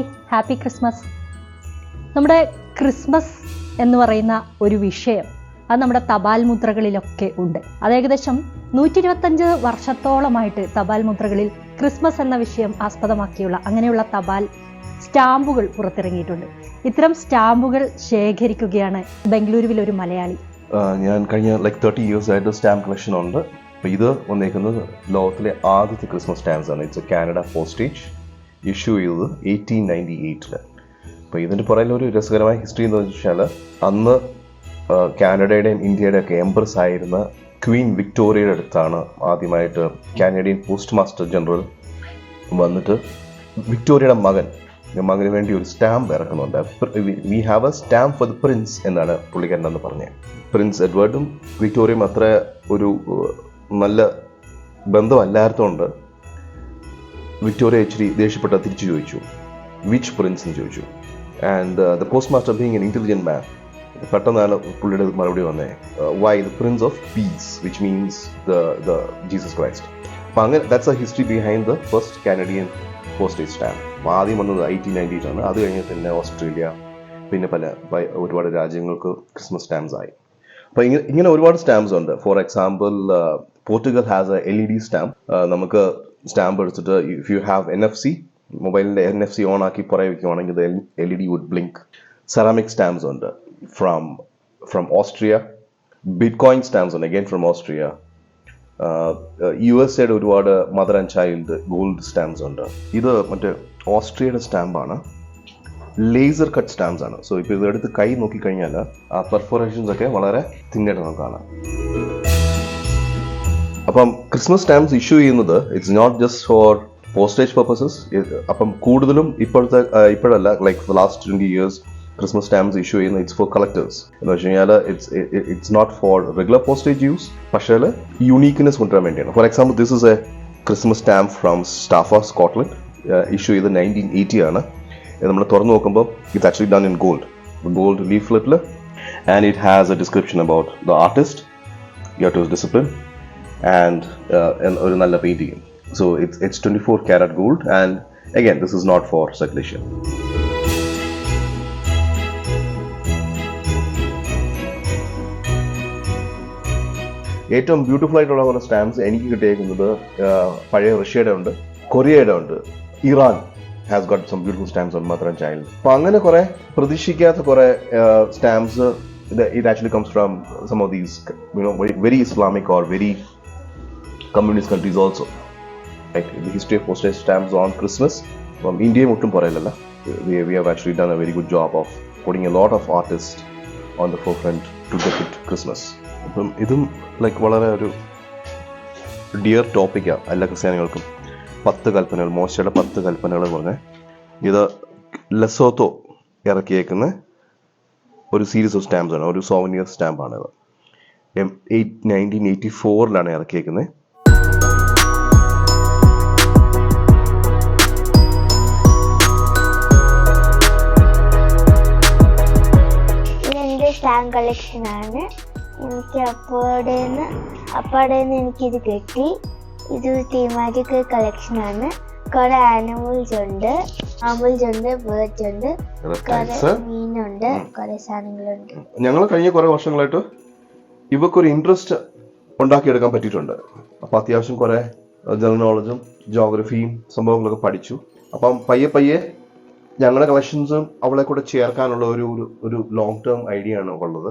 Happy Christmas നമ്മുടെ Christmas എന്ന് പറയുന്ന ഒരു വിഷയം അത് നമ്മുടെ തപാൽ മുദ്രകളിലൊക്കെ ഉണ്ട്. അത് ഏകദേശം നൂറ്റി ഇരുപത്തഞ്ച് വർഷത്തോളമായിട്ട് തപാൽ മുദ്രകളിൽ ക്രിസ്മസ് എന്ന വിഷയം ആസ്പദമാക്കിയുള്ള അങ്ങനെയുള്ള തപാൽ സ്റ്റാമ്പുകൾ പുറത്തിറങ്ങിയിട്ടുണ്ട്. ഇത്തരം സ്റ്റാമ്പുകൾ ശേഖരിക്കുകയാണ് ബംഗളൂരുവിൽ ഒരു മലയാളി. ഞാൻ കഴിഞ്ഞ ലൈക്ക് തേർട്ടി ഇയേഴ്സ് ആയിട്ട് സ്റ്റാമ്പ് കളക്ഷൻ ഉണ്ട്. ഇത് വന്നേക്കുന്നത് ലോകത്തിലെ ആദ്യത്തെ ക്രിസ്മസ് സ്റ്റാമ്പ്സ് ആണ്. ഇറ്റ്സ് കാനഡ പോസ്റ്റേജ് ഇഷ്യൂ ചെയ്തത് എയ്റ്റീൻ നയന്റി എയ്റ്റിൽ അപ്പോൾ ഇതിന്റെ പുറകിൽ ഒരു രസകരമായ ഹിസ്റ്ററി എന്ന് വെച്ചാൽ അന്ന് കാനഡയുടെയും ഇന്ത്യയുടെയും ഒക്കെ എംബ്രസ് ആയിരുന്ന ക്വീൻ വിക്ടോറിയയുടെ അടുത്താണ് ആദ്യമായിട്ട് കാനഡിയൻ പോസ്റ്റ് മാസ്റ്റർ ജനറൽ വന്നിട്ട് വിക്ടോറിയയുടെ മകൻ മകന് വേണ്ടി ഒരു stamp ഇറക്കുന്നുണ്ട്. We have a stamp for the prince എന്നാണ് പുള്ളിക്കാരൻ എന്ന് പറഞ്ഞത് പ്രിൻസ് എഡ്വേർഡും വിക്ടോറിയയും അത്ര ഒരു നല്ല ബന്ധമല്ലാത്തതുകൊണ്ട് വിക്ടോറിയ ഇച്ചിരി ദേഷ്യപ്പെട്ട തിരിച്ചു ചോദിച്ചു. വിച്ച് പ്രിൻസ് എന്ന് ചോദിച്ചു and the post master being an intelligent man പെട്ടെന്നാണ് പുള്ളിയുടെ മറുപടി വന്നേ why the prince of peace which means the the Jesus Christ അപ്പം അങ്ങനെ that's a history behind the first Canadian postage stamp ആദ്യം വന്നത് എയ്റ്റീൻ ആണ്. അത് കഴിഞ്ഞ് പിന്നെ ഓസ്ട്രേലിയ പിന്നെ പല ഒരുപാട് രാജ്യങ്ങൾക്ക് ക്രിസ്മസ് സ്റ്റാമ്പ്സ് ആയി. അപ്പോൾ ഇങ്ങനെ ഇങ്ങനെ ഒരുപാട് സ്റ്റാമ്പ്സ് ഉണ്ട്. For example Portugal has a L E D stamp നമുക്ക് സ്റ്റാമ്പ് എടുത്തിട്ട് if you have N F C മൊബൈലിന്റെ എൻ എഫ് സി ഓൺ ആക്കി പുറകെ വയ്ക്കുവാണെങ്കിൽ L E D would blink ceramic stamps ഉണ്ട്. From from Austria bit coin stamps ഉണ്ട് again from Austria U S എയുടെ ഒരുപാട് mother and child gold stamps ഉണ്ട്. ഇത് മറ്റേ ഓസ്ട്രിയയുടെ സ്റ്റാമ്പാണ് ലേസർ കട്ട് സ്റ്റാമ്പ്സ് ആണ്. സോ ഇപ്പോൾ ഇതെടുത്ത് കൈ നോക്കിക്കഴിഞ്ഞാൽ ആ പെർഫോറേഷൻസ് ഒക്കെ വളരെ തിന്നായിട്ട് നമുക്ക് കാണാം. അപ്പം ക്രിസ്മസ് സ്റ്റാമ്പ്സ് ഇഷ്യൂ ചെയ്യുന്നത് it's not just for postage purposes അപ്പം കൂടുതലും ഇപ്പോഴത്തെ ഇപ്പോഴല്ല like last twenty years Christmas stamps issue ചെയ്യുന്നത് ഇറ്റ്സ് ഫോർ കളക്ടേഴ്സ് എന്ന് വെച്ച് കഴിഞ്ഞാൽ it's it's not for regular postage use പക്ഷേ യൂണീക്ക്നെസ് കൊണ്ടുവരാൻ വേണ്ടിയാണ്. For example this is a Christmas stamp from of Scotland issue ചെയ്ത് നയന്റീൻ എയ്റ്റി ആണ്. നമ്മൾ തുറന്നു നോക്കുമ്പോൾ it's actually done in gold gold ലീഫ്ലെറ്റിൽ and it has a description about the artist you to discipline and ഒരു നല്ല പെയിന്റിങ്ങും so it's it's twenty four carat gold and again this is not for circulation ഏറ്റവും beautiful ആയിട്ടുള്ള കുറേ stamps എനിക്ക് കിട്ടിയേക്കുന്നത് പഴയ റഷ്യയുടെ ഉണ്ട് കൊറിയയുടെ ഉണ്ട്. Iran has got some beautiful stamps on മാത്രം ചൈൽഡ് അപ്പൊ അങ്ങനെ കുറെ പ്രതീക്ഷിക്കാത്ത കുറെ സ്റ്റാമ്പ്സ് ഇത് actually comes from some of these very Islamic or very communist countries also like the history of postage stamps on Christmas അപ്പം ഇന്ത്യയും ഒട്ടും പറയലല്ല. We have actually done a very good job of putting a lot of artist on the forefront to depict Christmas അപ്പം ഇതും like വളരെ ഒരു dear ടോപ്പിക്കാണ് എല്ലാ ക്രിസ്ത്യാനികൾക്കും. പത്ത് കൽപ്പനകൾ മോശയുടെ പത്ത് കൽപ്പനകൾ പറഞ്ഞ് ഇത് ലെസോത്തോ ഇറക്കിയേക്കുന്ന ഒരു സീരീസ് ഓഫ് സ്റ്റാമ്പ്സ് ആണ് ഒരു സോവനിയർ സ്റ്റാമ്പാണ് ഇത്. എം എയ്റ്റ് നയന്റീൻ എയ്റ്റി ഫോറിലാണ് ഇറക്കിയേക്കുന്നത്. സ്റ്റാമ്പ് കളക്ഷനാണ് എനിക്ക് അപ്പോടെ നിന്ന് അപ്പാടെ നിന്ന് എനിക്കിത് കിട്ടി. ഇത് തീമാറ്റിക് കളക്ഷനാണ് കുറെ ആനിമൽസ് ഉണ്ട്. ആനിമൽസ് ഉണ്ട് ബേർഡ്സ് ഉണ്ട്. കുറെ മീനുണ്ട് കുറെ സാധനങ്ങളുണ്ട്. ഞങ്ങൾ കഴിഞ്ഞ കുറെ വർഷങ്ങളായിട്ട് ഇവക്കൊരു ഇൻട്രസ്റ്റ് ഉണ്ടാക്കിയെടുക്കാൻ പറ്റിയിട്ടുണ്ട്. അപ്പം അത്യാവശ്യം കുറേ ജനറൽ നോളജും ജോഗ്രഫിയും സംഭവങ്ങളൊക്കെ പഠിച്ചു. അപ്പം പയ്യെ പയ്യെ ഞങ്ങളുടെ കളക്ഷൻസും അവളെ കൂടെ ചേർക്കാനുള്ള ഒരു ഒരു ലോങ് ടേം ഐഡിയ ആണ് ഉള്ളത്